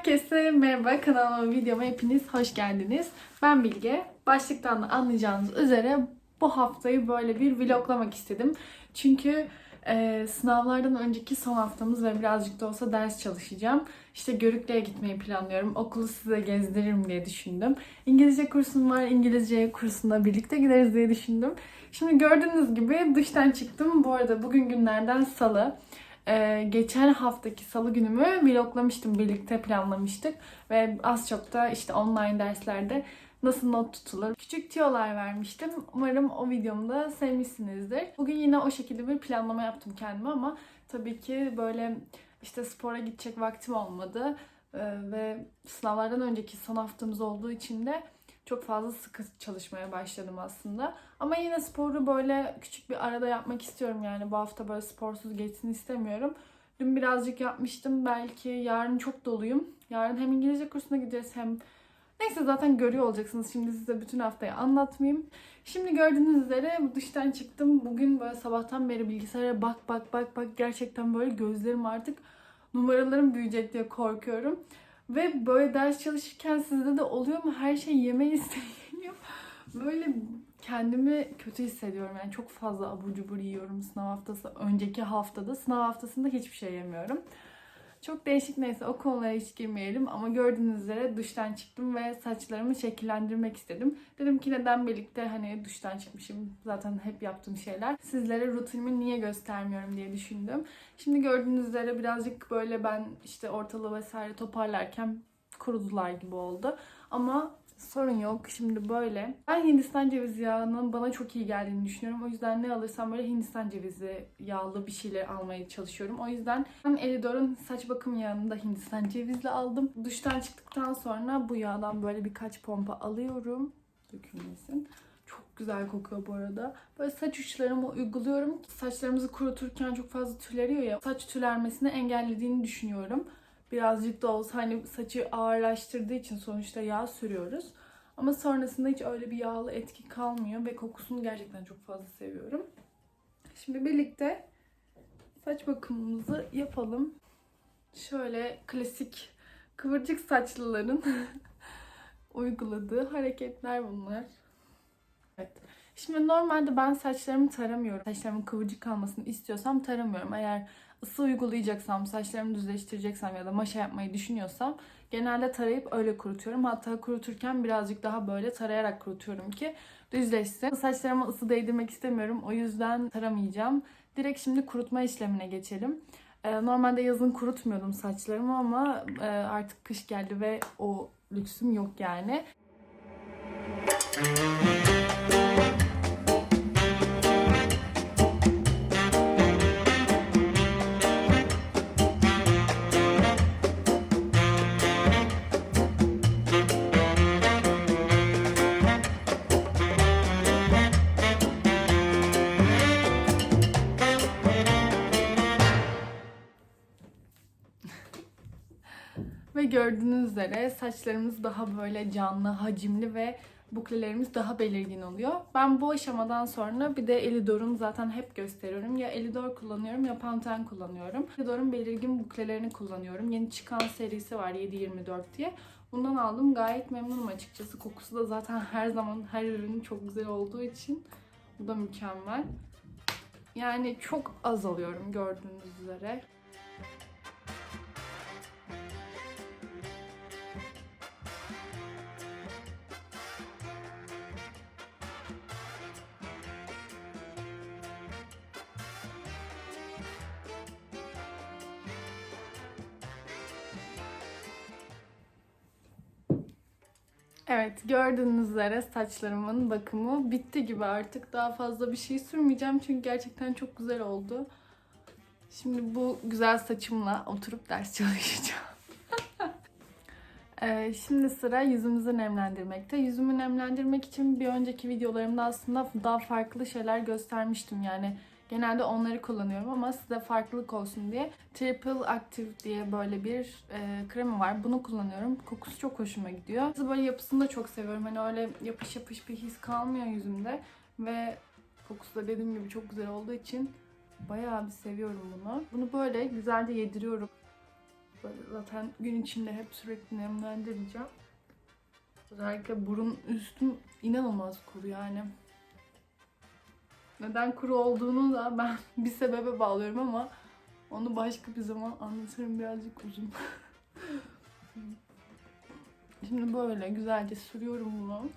Herkese merhaba kanalıma videoma hepiniz hoş geldiniz. Ben Bilge. Başlıktan da anlayacağınız üzere bu haftayı böyle bir vloglamak istedim. Çünkü e, sınavlardan önceki son haftamız ve birazcık da olsa ders çalışacağım. İşte Görükle'ye gitmeyi planlıyorum. Okulu size gezdiririm diye düşündüm. İngilizce kursum var. İngilizce kursuna birlikte gideriz diye düşündüm. Şimdi gördüğünüz gibi dıştan çıktım. Bu arada bugün günlerden salı. Ee, geçen haftaki salı günümü vloglamıştım. Birlikte planlamıştık. Ve az çok da işte online derslerde nasıl not tutulur. Küçük tiyolar vermiştim. Umarım o videomu da sevmişsinizdir. Bugün yine o şekilde bir planlama yaptım kendime ama tabii ki böyle işte spora gidecek vaktim olmadı. Ee, ve sınavlardan önceki son haftamız olduğu için de çok fazla sıkı çalışmaya başladım aslında. Ama yine sporu böyle küçük bir arada yapmak istiyorum yani bu hafta böyle sporsuz geçsin istemiyorum. Dün birazcık yapmıştım. Belki yarın çok doluyum. Yarın hem İngilizce kursuna gideceğiz hem Neyse zaten görüyor olacaksınız. Şimdi size bütün haftayı anlatmayayım. Şimdi gördüğünüz üzere bu dıştan çıktım. Bugün böyle sabahtan beri bilgisayara bak bak bak bak gerçekten böyle gözlerim artık numaralarım büyüyecek diye korkuyorum. Ve böyle ders çalışırken sizde de oluyor mu? Her şey yeme isteği geliyor. Böyle kendimi kötü hissediyorum. Yani çok fazla abur cubur yiyorum sınav haftası. Önceki haftada sınav haftasında hiçbir şey yemiyorum. Çok değişik neyse o konulara hiç girmeyelim ama gördüğünüz üzere duştan çıktım ve saçlarımı şekillendirmek istedim. Dedim ki neden birlikte hani duştan çıkmışım zaten hep yaptığım şeyler. Sizlere rutinimi niye göstermiyorum diye düşündüm. Şimdi gördüğünüz üzere birazcık böyle ben işte ortalığı vesaire toparlarken kurudular gibi oldu. Ama sorun yok. Şimdi böyle. Ben Hindistan cevizi yağının bana çok iyi geldiğini düşünüyorum. O yüzden ne alırsam böyle Hindistan cevizi yağlı bir şeyler almaya çalışıyorum. O yüzden ben Elidor'un saç bakım yağını da Hindistan cevizli aldım. Duştan çıktıktan sonra bu yağdan böyle birkaç pompa alıyorum. Dökülmesin. Çok güzel kokuyor bu arada. Böyle saç uçlarıma uyguluyorum. Saçlarımızı kuruturken çok fazla tüleriyor ya. Saç tülermesini engellediğini düşünüyorum birazcık da olsa hani saçı ağırlaştırdığı için sonuçta yağ sürüyoruz. Ama sonrasında hiç öyle bir yağlı etki kalmıyor ve kokusunu gerçekten çok fazla seviyorum. Şimdi birlikte saç bakımımızı yapalım. Şöyle klasik kıvırcık saçlıların uyguladığı hareketler bunlar. Evet. Şimdi normalde ben saçlarımı taramıyorum. Saçlarımın kıvırcık kalmasını istiyorsam taramıyorum. Eğer ısı uygulayacaksam, saçlarımı düzleştireceksem ya da maşa yapmayı düşünüyorsam genelde tarayıp öyle kurutuyorum. Hatta kuruturken birazcık daha böyle tarayarak kurutuyorum ki düzleşsin. Saçlarıma ısı değdirmek istemiyorum. O yüzden taramayacağım. Direkt şimdi kurutma işlemine geçelim. Ee, Normalde yazın kurutmuyordum saçlarımı ama e, artık kış geldi ve o lüksüm yok yani. Ve gördüğünüz üzere saçlarımız daha böyle canlı, hacimli ve buklelerimiz daha belirgin oluyor. Ben bu aşamadan sonra bir de Elidor'un zaten hep gösteriyorum. Ya Elidor kullanıyorum ya Pantene kullanıyorum. Elidor'un belirgin buklelerini kullanıyorum. Yeni çıkan serisi var 724 diye. Bundan aldım. Gayet memnunum açıkçası. Kokusu da zaten her zaman her ürün çok güzel olduğu için bu da mükemmel. Yani çok az alıyorum gördüğünüz üzere. Evet gördüğünüz üzere saçlarımın bakımı bitti gibi artık. Daha fazla bir şey sürmeyeceğim çünkü gerçekten çok güzel oldu. Şimdi bu güzel saçımla oturup ders çalışacağım. Ee, şimdi sıra yüzümüzü nemlendirmekte. Yüzümü nemlendirmek için bir önceki videolarımda aslında daha farklı şeyler göstermiştim. Yani genelde onları kullanıyorum ama size farklılık olsun diye Triple Active diye böyle bir e, kremi var. Bunu kullanıyorum. Kokusu çok hoşuma gidiyor. Böyle yapısını da çok seviyorum. Hani öyle yapış yapış bir his kalmıyor yüzümde. Ve kokusu da dediğim gibi çok güzel olduğu için bayağı bir seviyorum bunu. Bunu böyle güzelce yediriyorum. Böyle zaten gün içinde hep sürekli nemlendireceğim. Özellikle burun üstüm inanılmaz kuru yani. Neden kuru olduğunu da ben bir sebebe bağlıyorum ama onu başka bir zaman anlatırım birazcık uzun. Şimdi böyle güzelce sürüyorum bunu.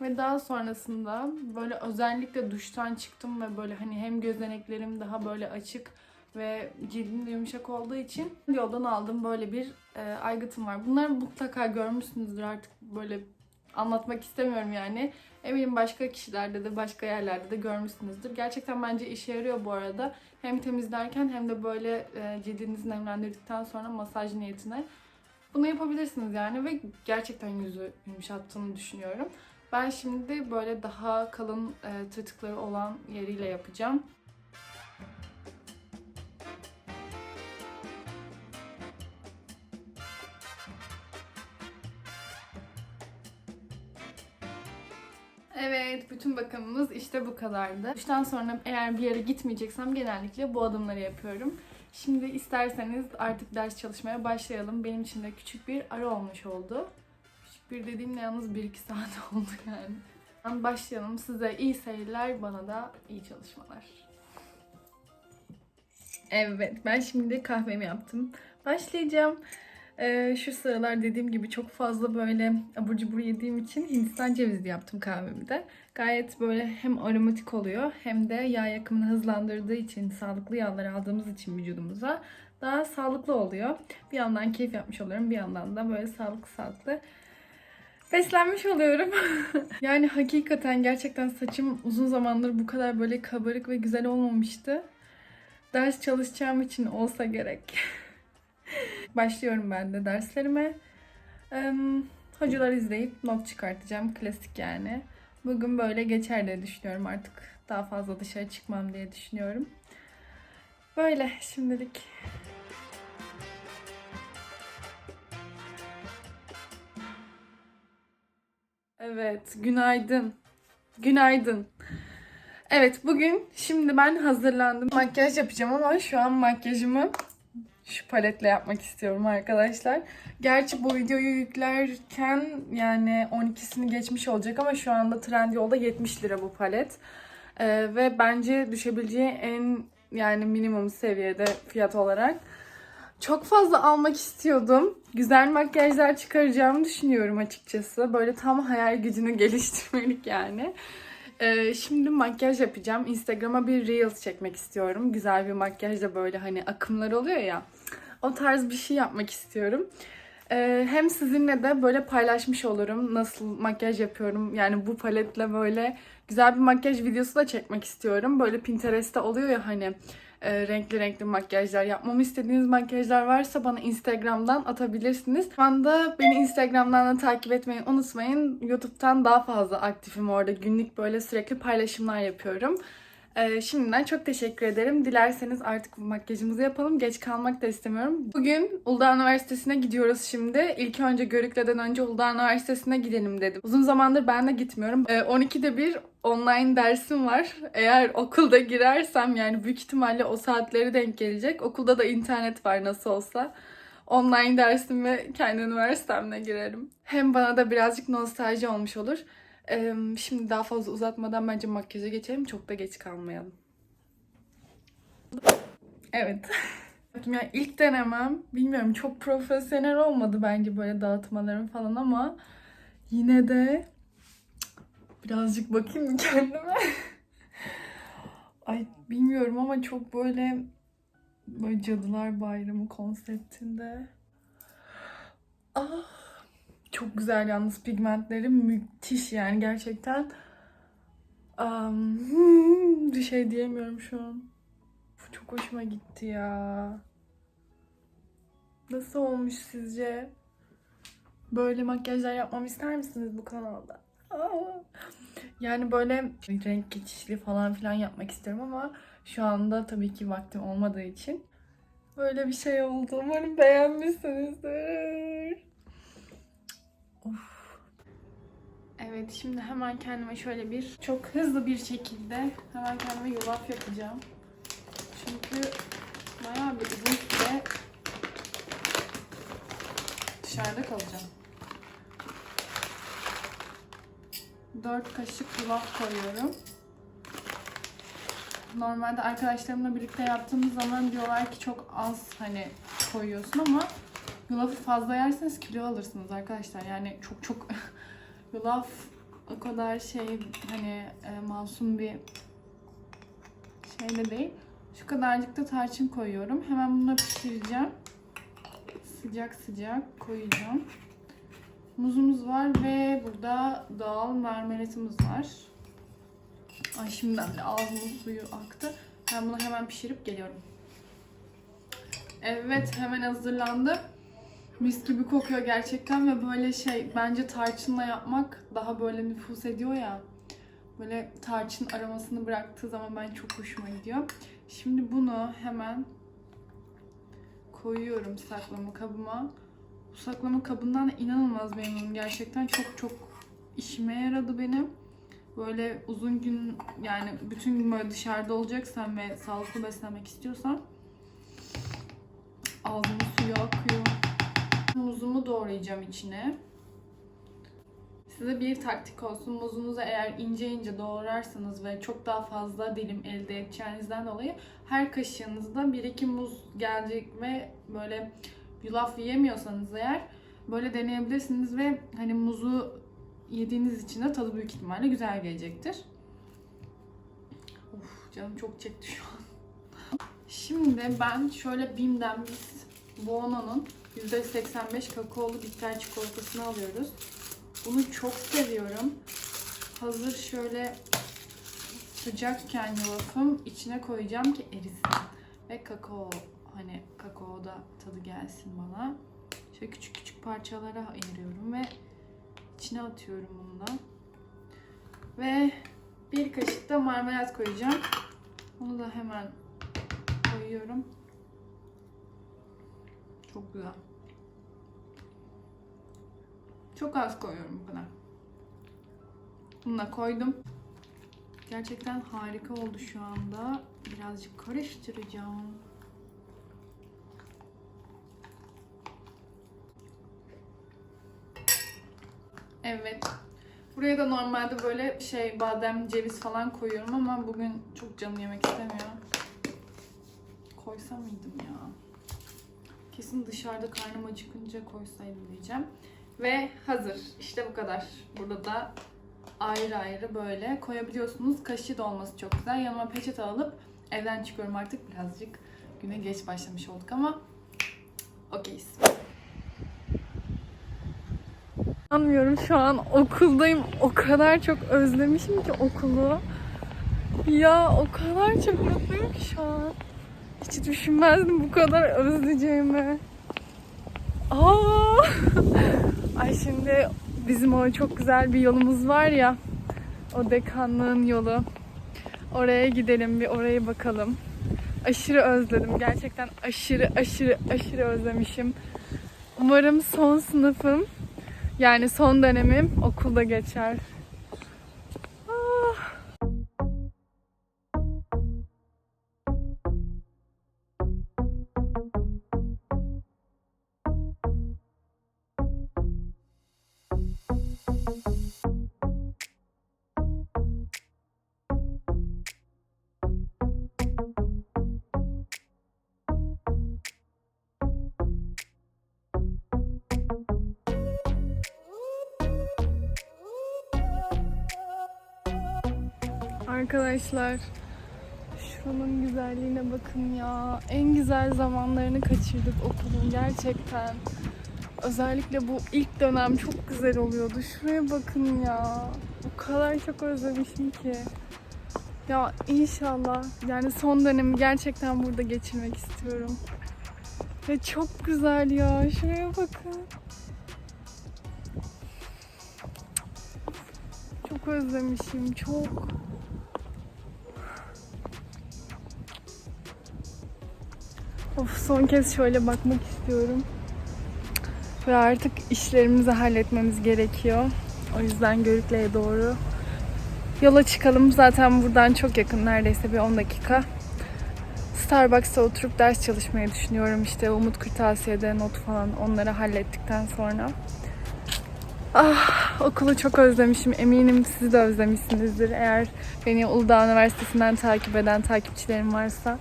Ve daha sonrasında böyle özellikle duştan çıktım ve böyle hani hem gözeneklerim daha böyle açık ve cildim de yumuşak olduğu için yoldan aldım böyle bir e, aygıtım var. Bunları mutlaka görmüşsünüzdür artık böyle anlatmak istemiyorum yani. Eminim başka kişilerde de başka yerlerde de görmüşsünüzdür. Gerçekten bence işe yarıyor bu arada. Hem temizlerken hem de böyle e, cildinizi nemlendirdikten sonra masaj niyetine. Bunu yapabilirsiniz yani ve gerçekten yüzü yumuşattığını düşünüyorum. Ben şimdi böyle daha kalın e, tırtıkları olan yeriyle yapacağım. Evet, bütün bakımımız işte bu kadardı. Duştan sonra eğer bir yere gitmeyeceksem genellikle bu adımları yapıyorum. Şimdi isterseniz artık ders çalışmaya başlayalım. Benim için de küçük bir ara olmuş oldu. Küçük bir dediğimle yalnız 1-2 saat oldu yani. Ben başlayalım. Size iyi seyirler, bana da iyi çalışmalar. Evet, ben şimdi kahvemi yaptım. Başlayacağım. Ee, şu sıralar dediğim gibi çok fazla böyle abur cubur yediğim için Hindistan cevizli yaptım kahvemi de. Gayet böyle hem aromatik oluyor hem de yağ yakımını hızlandırdığı için, sağlıklı yağlar aldığımız için vücudumuza daha sağlıklı oluyor. Bir yandan keyif yapmış oluyorum, bir yandan da böyle sağlıklı sağlıklı beslenmiş oluyorum. yani hakikaten gerçekten saçım uzun zamandır bu kadar böyle kabarık ve güzel olmamıştı. Ders çalışacağım için olsa gerek. Başlıyorum ben de derslerime. Ee, hocalar izleyip not çıkartacağım. Klasik yani. Bugün böyle geçer diye düşünüyorum artık. Daha fazla dışarı çıkmam diye düşünüyorum. Böyle şimdilik. Evet, günaydın. Günaydın. Evet, bugün şimdi ben hazırlandım. Makyaj yapacağım ama şu an makyajımı şu paletle yapmak istiyorum arkadaşlar. Gerçi bu videoyu yüklerken yani 12'sini geçmiş olacak ama şu anda Trendyol'da 70 lira bu palet. Ee, ve bence düşebileceği en yani minimum seviyede fiyat olarak. Çok fazla almak istiyordum. Güzel makyajlar çıkaracağımı düşünüyorum açıkçası. Böyle tam hayal gücünü geliştirmelik yani. Ee, şimdi makyaj yapacağım. Instagram'a bir Reels çekmek istiyorum. Güzel bir makyajla böyle hani akımlar oluyor ya. O tarz bir şey yapmak istiyorum. Ee, hem sizinle de böyle paylaşmış olurum. Nasıl makyaj yapıyorum. Yani bu paletle böyle güzel bir makyaj videosu da çekmek istiyorum. Böyle Pinterest'te oluyor ya hani e, renkli renkli makyajlar yapmamı istediğiniz makyajlar varsa bana Instagram'dan atabilirsiniz. Şu anda beni Instagram'dan da takip etmeyi unutmayın. YouTube'dan daha fazla aktifim orada. Günlük böyle sürekli paylaşımlar yapıyorum. Ee, şimdiden çok teşekkür ederim. Dilerseniz artık makyajımızı yapalım. Geç kalmak da istemiyorum. Bugün Uludağ Üniversitesi'ne gidiyoruz şimdi. İlk önce Görükle'den önce Uludağ Üniversitesi'ne gidelim dedim. Uzun zamandır ben de gitmiyorum. Ee, 12'de bir online dersim var. Eğer okulda girersem yani büyük ihtimalle o saatleri denk gelecek. Okulda da internet var nasıl olsa. Online dersime kendi üniversitemle girerim. Hem bana da birazcık nostalji olmuş olur. Şimdi daha fazla uzatmadan bence makyaja geçelim. Çok da geç kalmayalım. Evet. Yani ilk denemem bilmiyorum çok profesyonel olmadı bence böyle dağıtmalarım falan ama yine de birazcık bakayım kendime. Ay bilmiyorum ama çok böyle böyle cadılar bayramı konseptinde. Ah çok güzel yalnız pigmentleri müthiş yani gerçekten. Um, bir şey diyemiyorum şu an. Çok hoşuma gitti ya. Nasıl olmuş sizce? Böyle makyajlar yapmamı ister misiniz bu kanalda? Yani böyle renk geçişli falan filan yapmak istiyorum ama şu anda tabii ki vaktim olmadığı için böyle bir şey oldu. Umarım beğenmişsinizdir. Of. Evet şimdi hemen kendime şöyle bir çok hızlı bir şekilde hemen kendime yulaf yapacağım. Çünkü bayağı bir uzun süre dışarıda kalacağım. 4 kaşık yulaf koyuyorum. Normalde arkadaşlarımla birlikte yaptığımız zaman diyorlar ki çok az hani koyuyorsun ama yulafı fazla yerseniz kilo alırsınız arkadaşlar. Yani çok çok yulaf o kadar şey hani e, masum bir şey de değil. Şu kadarcık da tarçın koyuyorum. Hemen bunu pişireceğim. Sıcak sıcak koyacağım. Muzumuz var ve burada doğal marmelatımız var. Ay şimdiden bile ağzımın suyu aktı. Ben bunu hemen pişirip geliyorum. Evet hemen hazırlandı. Mis gibi kokuyor gerçekten ve böyle şey bence tarçınla yapmak daha böyle nüfus ediyor ya. Böyle tarçın aromasını bıraktığı zaman ben çok hoşuma gidiyor. Şimdi bunu hemen koyuyorum saklama kabıma. Bu saklama kabından da inanılmaz memnunum. Gerçekten çok çok işime yaradı benim. Böyle uzun gün yani bütün gün böyle dışarıda olacaksan ve sağlıklı beslenmek istiyorsan ağzımın suyu akıyor. Muzumu doğrayacağım içine. Size bir taktik olsun. Muzunuzu eğer ince ince doğrarsanız ve çok daha fazla dilim elde edeceğinizden dolayı her kaşığınızda 1-2 muz gelecek ve böyle yulaf yiyemiyorsanız eğer böyle deneyebilirsiniz ve hani muzu yediğiniz için de tadı büyük ihtimalle güzel gelecektir. Of canım çok çekti şu an. Şimdi ben şöyle Bim'den biz Buono'nun %85 kakaolu bitter çikolatasını alıyoruz. Bunu çok seviyorum. Hazır şöyle sıcakken yulafım içine koyacağım ki erisin. Ve kakao hani kakao da tadı gelsin bana. Şöyle küçük küçük parçalara ayırıyorum ve içine atıyorum bundan. Ve bir kaşık da marmelat koyacağım. Onu da hemen koyuyorum. Çok güzel. Çok az koyuyorum bu kadar. Bunu da koydum. Gerçekten harika oldu şu anda. Birazcık karıştıracağım. Evet. Buraya da normalde böyle şey badem, ceviz falan koyuyorum ama bugün çok canım yemek istemiyor. Koysam mıydım ya? Kesin dışarıda karnım acıkınca koysaydım diyeceğim. Ve hazır. İşte bu kadar. Burada da ayrı ayrı böyle koyabiliyorsunuz. Kaşığı da olması çok güzel. Yanıma peçete alıp evden çıkıyorum artık. Birazcık güne geç başlamış olduk ama okeyiz. Anlıyorum şu an okuldayım. O kadar çok özlemişim ki okulu. Ya o kadar çok mutluyum ki şu an. Hiç düşünmezdim bu kadar özleyeceğimi. Aa! Ay şimdi bizim o çok güzel bir yolumuz var ya. O dekanlığın yolu. Oraya gidelim bir oraya bakalım. Aşırı özledim. Gerçekten aşırı aşırı aşırı özlemişim. Umarım son sınıfım yani son dönemim okulda geçer. Arkadaşlar şuranın güzelliğine bakın ya. En güzel zamanlarını kaçırdık okulun gerçekten. Özellikle bu ilk dönem çok güzel oluyordu. Şuraya bakın ya. O kadar çok özlemişim ki. Ya inşallah yani son dönemi gerçekten burada geçirmek istiyorum. Ve çok güzel ya. Şuraya bakın. Çok özlemişim. Çok. Of son kez şöyle bakmak istiyorum. Ve artık işlerimizi halletmemiz gerekiyor. O yüzden Görükle'ye doğru yola çıkalım. Zaten buradan çok yakın neredeyse bir 10 dakika. Starbucks'ta oturup ders çalışmayı düşünüyorum. İşte Umut Kırtasiye'de not falan onları hallettikten sonra. Ah okulu çok özlemişim. Eminim siz de özlemişsinizdir. Eğer beni Uludağ Üniversitesi'nden takip eden takipçilerim varsa.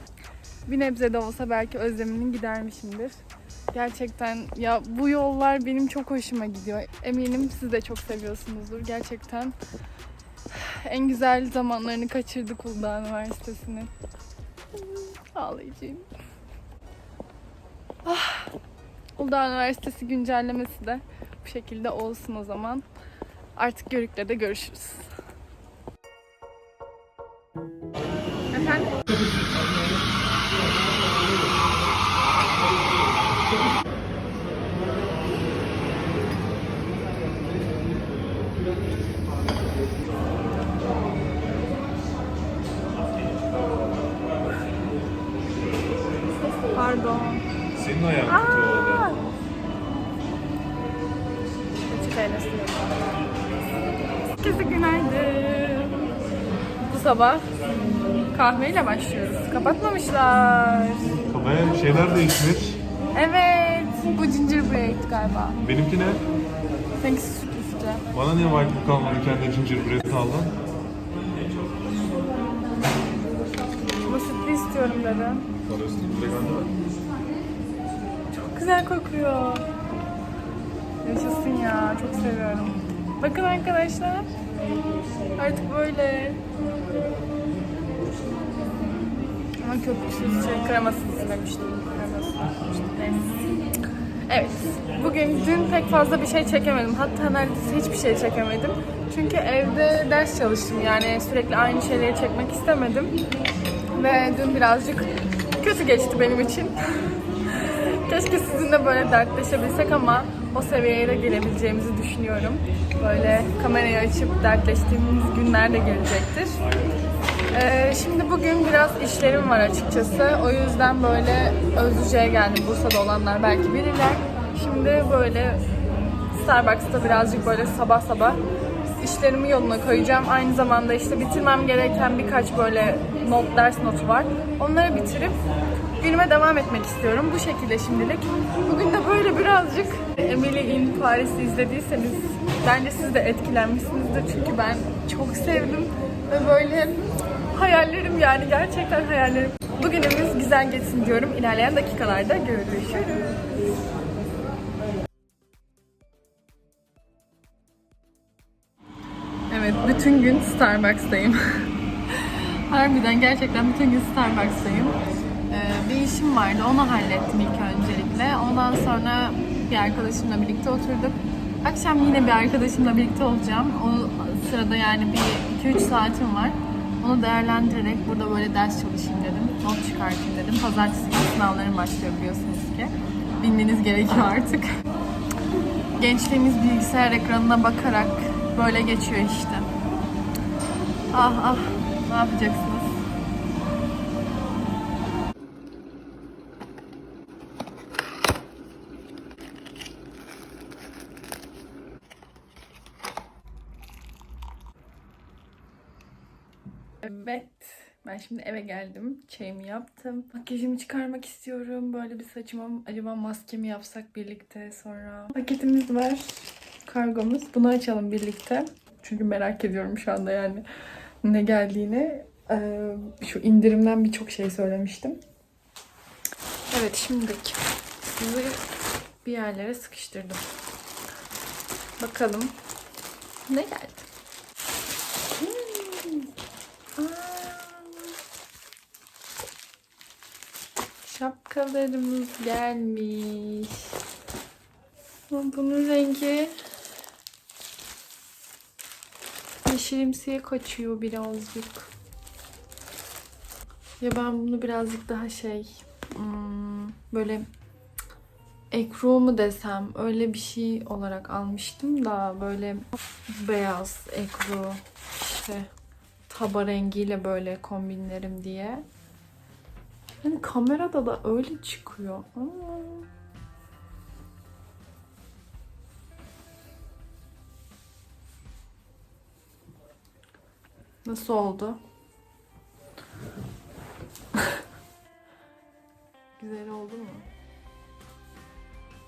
Bir nebze de olsa belki özlemini gidermişimdir. Gerçekten ya bu yollar benim çok hoşuma gidiyor. Eminim siz de çok seviyorsunuzdur. Gerçekten en güzel zamanlarını kaçırdık Uludağ Üniversitesi'nin. Ağlayacağım. Ah, Uludağ Üniversitesi güncellemesi de bu şekilde olsun o zaman. Artık Görük'le de görüşürüz. Efendim? Aynası. Herkese günaydın. Bu sabah kahveyle başlıyoruz. Kapatmamışlar. Kafaya şeyler değişmiş. Evet. Bu gingerbread galiba. Benimki ne? Seninkisi süt üstü. Bana niye white book almadın kendi gingerbread aldın? Ama sütlü istiyorum dedi. Bana üstüne direkt aldın. Çok güzel kokuyor. Yaşasın ya. Çok seviyorum. Bakın arkadaşlar. Artık böyle. Ama köpüksüz şey, kremasız. Neyse. Evet. Bugün dün pek fazla bir şey çekemedim. Hatta neredeyse hiçbir şey çekemedim. Çünkü evde ders çalıştım. Yani sürekli aynı şeyleri çekmek istemedim. Ve dün birazcık kötü geçti benim için. Keşke sizinle böyle dertleşebilsek ama o seviyeye de gelebileceğimizi düşünüyorum. Böyle kamerayı açıp dertleştiğimiz günler de gelecektir. Ee, şimdi bugün biraz işlerim var açıkçası. O yüzden böyle Özlüce'ye geldim. Bursa'da olanlar belki bilirler. Şimdi böyle Starbucks'ta birazcık böyle sabah sabah işlerimi yoluna koyacağım. Aynı zamanda işte bitirmem gereken birkaç böyle not, ders notu var. Onları bitirip günüme devam etmek istiyorum. Bu şekilde şimdilik. Bugün de böyle birazcık Emily in Paris'i izlediyseniz bence siz de etkilenmişsinizdir. Çünkü ben çok sevdim ve böyle hayallerim yani gerçekten hayallerim. Bugünümüz güzel geçsin diyorum. İlerleyen dakikalarda görüşürüz. Evet, bütün gün Starbucks'tayım. Harbiden gerçekten bütün gün Starbucks'tayım. Ee, bir işim vardı, onu hallettim ilk öncelikle. Ondan sonra bir arkadaşımla birlikte oturduk. Akşam yine bir arkadaşımla birlikte olacağım. O sırada yani bir 2-3 saatim var. Onu değerlendirerek burada böyle ders çalışayım dedim. Not çıkartayım dedim. Pazartesi günü sınavlarım başlıyor biliyorsunuz ki. Bilmeniz gerekiyor artık. Gençliğimiz bilgisayar ekranına bakarak böyle geçiyor işte. Ah ah ne yapacaksınız? Evet. Ben şimdi eve geldim. Çayımı yaptım. Makyajımı çıkarmak istiyorum. Böyle bir saçıma acaba maske mi yapsak birlikte sonra. Paketimiz var. Kargomuz. Bunu açalım birlikte. Çünkü merak ediyorum şu anda yani ne geldiğini. Ee, şu indirimden birçok şey söylemiştim. Evet şimdilik sizi bir yerlere sıkıştırdım. Bakalım ne geldi? Hmm. Aa. Şapkalarımız gelmiş. Ama bunun rengi yeşilimsiye kaçıyor birazcık. Ya ben bunu birazcık daha şey hmm, böyle ekru mu desem öyle bir şey olarak almıştım da böyle beyaz ekru işte taba rengiyle böyle kombinlerim diye. Yani kamerada da öyle çıkıyor. Aa. Nasıl oldu? Güzel oldu mu?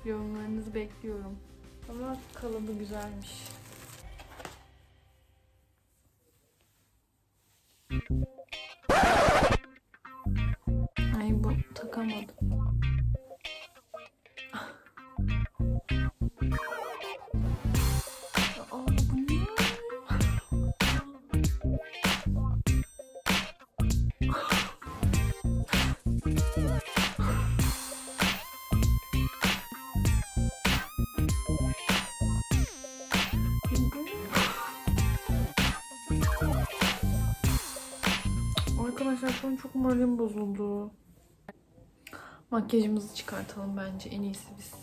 Yorumlarınızı bekliyorum. Ama kalıbı güzelmiş. Ay ne? Arkadaşlar şu an çok moralim bozuldu. Makyajımızı çıkartalım bence en iyisi biz.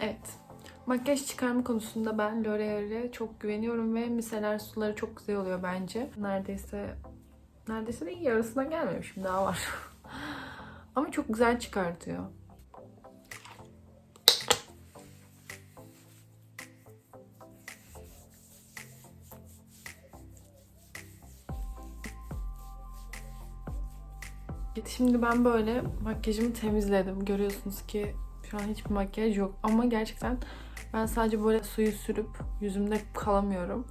Evet. Makyaj çıkarma konusunda ben L'Oreal'e çok güveniyorum ve miseler suları çok güzel oluyor bence. Neredeyse neredeyse de yarısına gelmemişim daha var. Ama çok güzel çıkartıyor. Şimdi ben böyle makyajımı temizledim. Görüyorsunuz ki şu an hiçbir makyaj yok. Ama gerçekten ben sadece böyle suyu sürüp yüzümde kalamıyorum.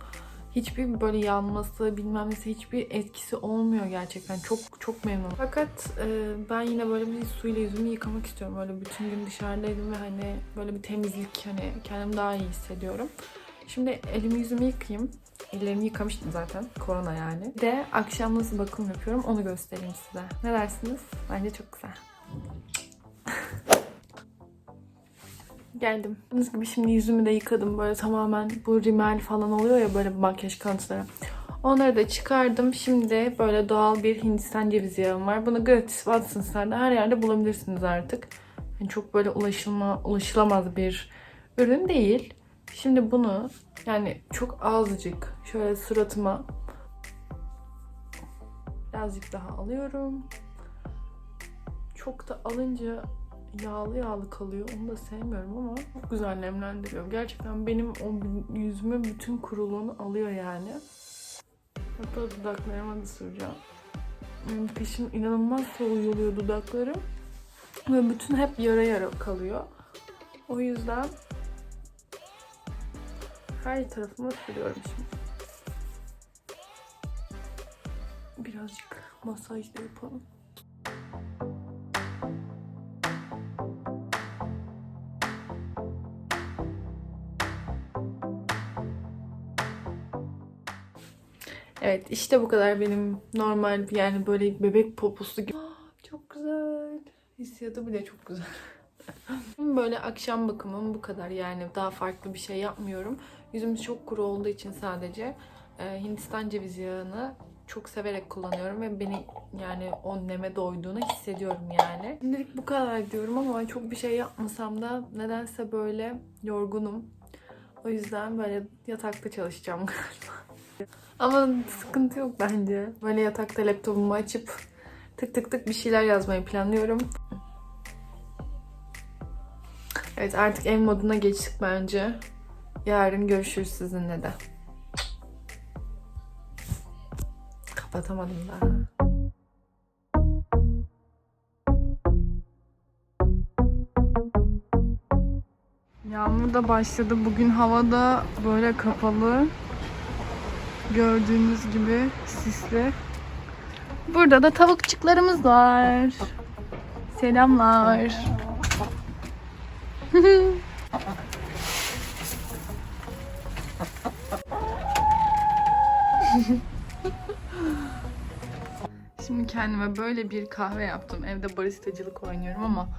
Hiçbir böyle yanması bilmem nesi hiçbir etkisi olmuyor gerçekten. Çok çok memnunum. Fakat e, ben yine böyle bir suyla yüzümü yıkamak istiyorum. Böyle bütün gün dışarıdaydım ve hani böyle bir temizlik hani kendimi daha iyi hissediyorum. Şimdi elimi yüzümü yıkayayım. Ellerimi yıkamıştım zaten. Korona yani. Bir de akşam nasıl bakım yapıyorum onu göstereyim size. Ne dersiniz? Bence çok güzel. Geldim. Bunun gibi şimdi yüzümü de yıkadım. Böyle tamamen bu rimel falan oluyor ya böyle makyaj kanıtları. Onları da çıkardım. Şimdi böyle doğal bir Hindistan cevizi yağım var. Bunu gratis Watson's'larda her yerde bulabilirsiniz artık. Yani çok böyle ulaşılma, ulaşılamaz bir ürün değil. Şimdi bunu yani çok azıcık şöyle suratıma birazcık daha alıyorum. Çok da alınca yağlı yağlı kalıyor. Onu da sevmiyorum ama çok güzel nemlendiriyor. Gerçekten benim o yüzümün bütün kuruluğunu alıyor yani. Hatta dudaklarıma da süreceğim. Benim peşim inanılmaz oluyor dudaklarım. Ve bütün hep yara yara kalıyor. O yüzden her tarafıma sürüyorum şimdi. Birazcık masaj da yapalım. Evet işte bu kadar benim normal yani böyle bebek poposu gibi. Ah, çok güzel. Hissiyatı bile çok güzel. Böyle akşam bakımım bu kadar yani daha farklı bir şey yapmıyorum. Yüzüm çok kuru olduğu için sadece e, Hindistan cevizi yağını çok severek kullanıyorum ve beni yani o neme doyduğunu hissediyorum yani. Şimdilik bu kadar diyorum ama çok bir şey yapmasam da nedense böyle yorgunum. O yüzden böyle yatakta çalışacağım galiba. Ama sıkıntı yok bence. Böyle yatakta laptopumu açıp tık tık tık bir şeyler yazmayı planlıyorum. Evet artık ev moduna geçtik bence. Yarın görüşürüz sizinle de. Kapatamadım daha. Yağmur da başladı. Bugün havada böyle kapalı. Gördüğünüz gibi sisli. Burada da tavukçuklarımız var. Selamlar. Şimdi kendime böyle bir kahve yaptım. Evde baristacılık oynuyorum ama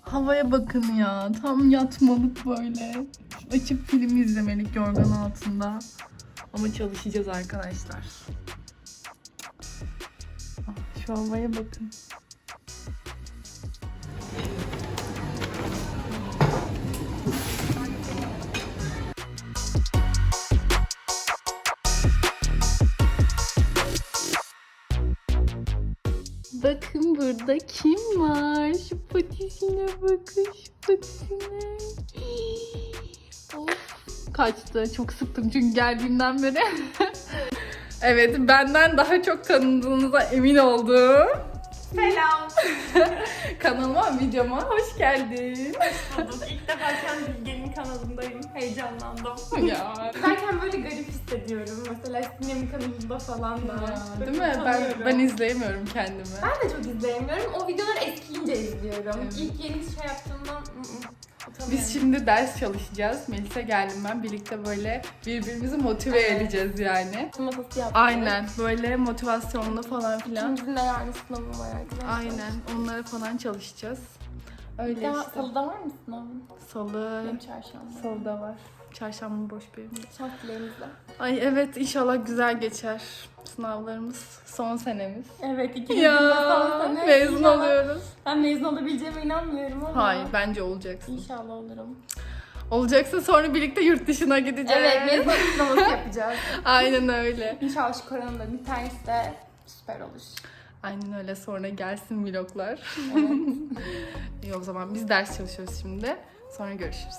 havaya bakın ya. Tam yatmalık böyle. Açıp film izlemelik yorgan altında. Ama çalışacağız arkadaşlar. Ah, Şu havaya bakın. Bakın burada kim var? Şu patisine bakın, şu patisine. of, kaçtı. Çok sıktım çünkü geldiğimden beri. evet, benden daha çok tanıdığınıza emin oldum. Selam. Kanalıma, videoma hoş geldin. bulduk. İlk defa kendi Bilge'nin kanalındayım. Heyecanlandım. ya. Zaten böyle garip hissediyorum. Mesela Sinem'in kanalında falan da. Ya, Değil mi? Ben, ben izleyemiyorum kendimi. Ben de çok izleyemiyorum. O videoları eskiyince izliyorum. Evet. İlk yeni şey yaptığımdan utanıyorum. Biz şimdi ders çalışacağız. Melisa geldim ben. Birlikte böyle birbirimizi motive Evet. edeceğiz yani. masası yaptık. Aynen. Böyle motivasyonlu falan filan. İkimizin de yarın sınavı var arkadaşlar. Aynen. Onlara falan çalışacağız. Öyle Ya, işte. salıda var mı sınavın? Salı. Benim çarşamba. Salıda var. Çarşamba boş de. Şans dileğimizle. Ay evet inşallah güzel geçer. Sınavlarımız son senemiz. Evet ikimiz de son Ya sene. mezun İnşallah- oluyoruz. Ben mezun olabileceğime inanmıyorum ama. Hayır bence olacaksın. İnşallah olurum. Olacaksın sonra birlikte yurt dışına gideceğiz. Evet mezun sınavı yapacağız. Aynen öyle. İnşallah şu korona da biterse süper olur. Aynen öyle sonra gelsin vloglar. Evet. İyi o zaman biz ders çalışıyoruz şimdi. Sonra görüşürüz.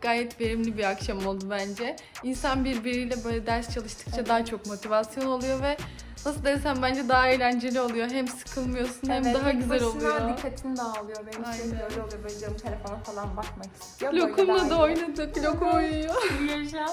Gayet verimli bir akşam oldu bence. İnsan birbiriyle böyle ders çalıştıkça daha çok motivasyon oluyor ve nasıl desem bence daha eğlenceli oluyor. Hem sıkılmıyorsun hem Evet, daha tek güzel başına oluyor. dikkatin dağılıyor. Benim Aynen. sürekli öyle oluyor. Böyle canım telefona falan bakmak istiyor. Böyle Lokumla da iyi. oynadık. Lokum şu an.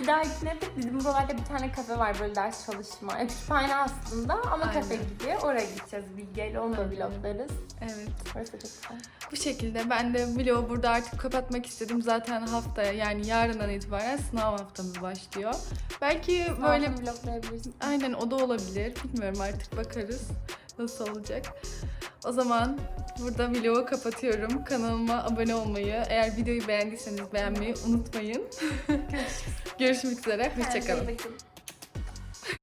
Bir dahakine de bizim buralarda bir tane kafe var böyle ders çalışma. E, kütüphane aslında ama Aynen. kafe gibi. Oraya gideceğiz Bilge'yle. Onu da vloglarız. Evet. Orası çok güzel. Bu şekilde ben de vlogu burada artık kapatmak istedim. Zaten haftaya yani yarından itibaren sınav haftamız başlıyor. Belki böyle aynen o da olabilir. Bilmiyorum artık bakarız nasıl olacak. O zaman burada vlogu kapatıyorum. Kanalıma abone olmayı, eğer videoyu beğendiyseniz beğenmeyi unutmayın. Görüşmek üzere. Hoşçakalın.